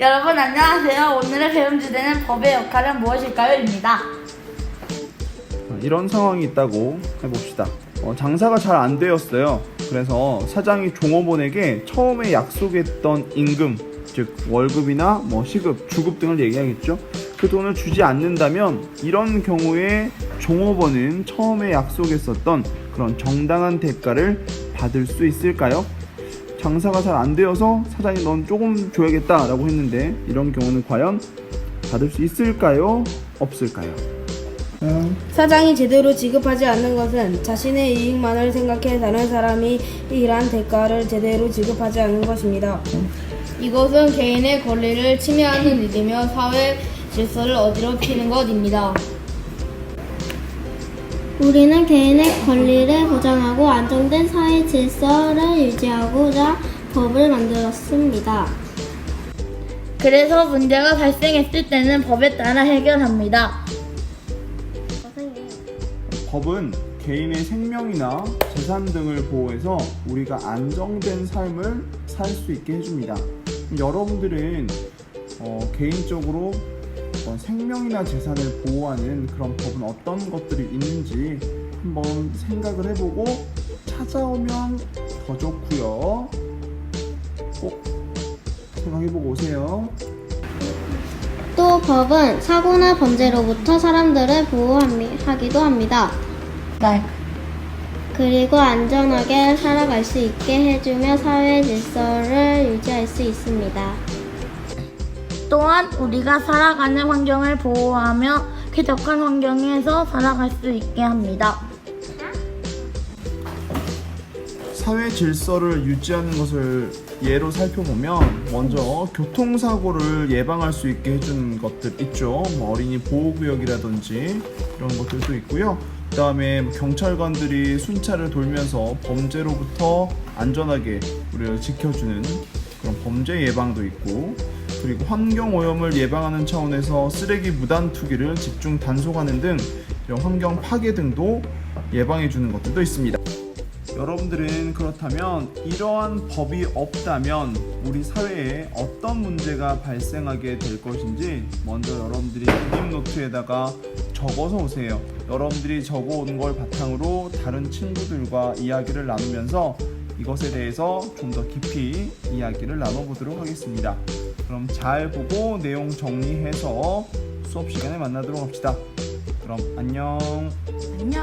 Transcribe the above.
여러분 안녕하세요. 오늘의 배움 주제는 법의 역할은 무엇일까요?입니다. 어, 이런 상황이 있다고 해봅시다. 어, 장사가 잘 안 되었어요. 그래서 사장이 종업원에게 처음에 약속했던 임금, 즉 월급이나 뭐 시급, 주급 등을 얘기하겠죠. 그 돈을 주지 않는다면 이런 경우에 종업원은 처음에 약속했었던 그런 정당한 대가를 받을 수 있을까요? 장사가 잘 안 되어서 사장이 넌 조금 줘야겠다 라고 했는데 이런 경우는 과연 받을 수 있을까요? 없을까요? 사장이 제대로 지급하지 않는 것은 자신의 이익만을 생각해 다른 사람이 일한 대가를 제대로 지급하지 않는 것입니다. 이것은 개인의 권리를 침해하는 일이며 사회 질서를 어지럽히는 것입니다. 우리는 개인의 권리를 보장하고 안정된 사회 질서를 유지하고자 법을 만들었습니다. 그래서 문제가 발생했을 때는 법에 따라 해결합니다. 법은 개인의 생명이나 재산 등을 보호해서 우리가 안정된 삶을 살 수 있게 해줍니다. 여러분들은 어, 개인적으로 어떤 생명이나 재산을 보호하는 그런 법은 어떤 것들이 있는지 한번 생각을 해보고 찾아오면 더 좋고요. 꼭 생각해보고 오세요. 또 법은 사고나 범죄로부터 사람들을 보호하기도 합니다. 네. 그리고 안전하게 살아갈 수 있게 해주며 사회 질서를 유지할 수 있습니다. 또한 우리가 살아가는 환경을 보호하며 쾌적한 환경에서 살아갈 수 있게 합니다. 사회 질서를 유지하는 것을 예로 살펴보면 먼저 교통사고를 예방할 수 있게 해주는 것들 있죠. 뭐 어린이 보호구역이라든지 이런 것들도 있고요. 그 다음에 경찰관들이 순찰을 돌면서 범죄로부터 안전하게 우리를 지켜주는 그런 범죄 예방도 있고 그리고 환경 오염을 예방하는 차원에서 쓰레기 무단 투기를 집중 단속하는 등 이런 환경 파괴 등도 예방해 주는 것들도 있습니다. 여러분들은 그렇다면 이러한 법이 없다면 우리 사회에 어떤 문제가 발생하게 될 것인지 먼저 여러분들이 그림 노트에다가 적어서 오세요. 여러분들이 적어 온 걸 바탕으로 다른 친구들과 이야기를 나누면서 이것에 대해서 좀 더 깊이 이야기를 나눠보도록 하겠습니다. 그럼 잘 보고 내용 정리해서 수업 시간에 만나도록 합시다. 그럼 안녕. 안녕.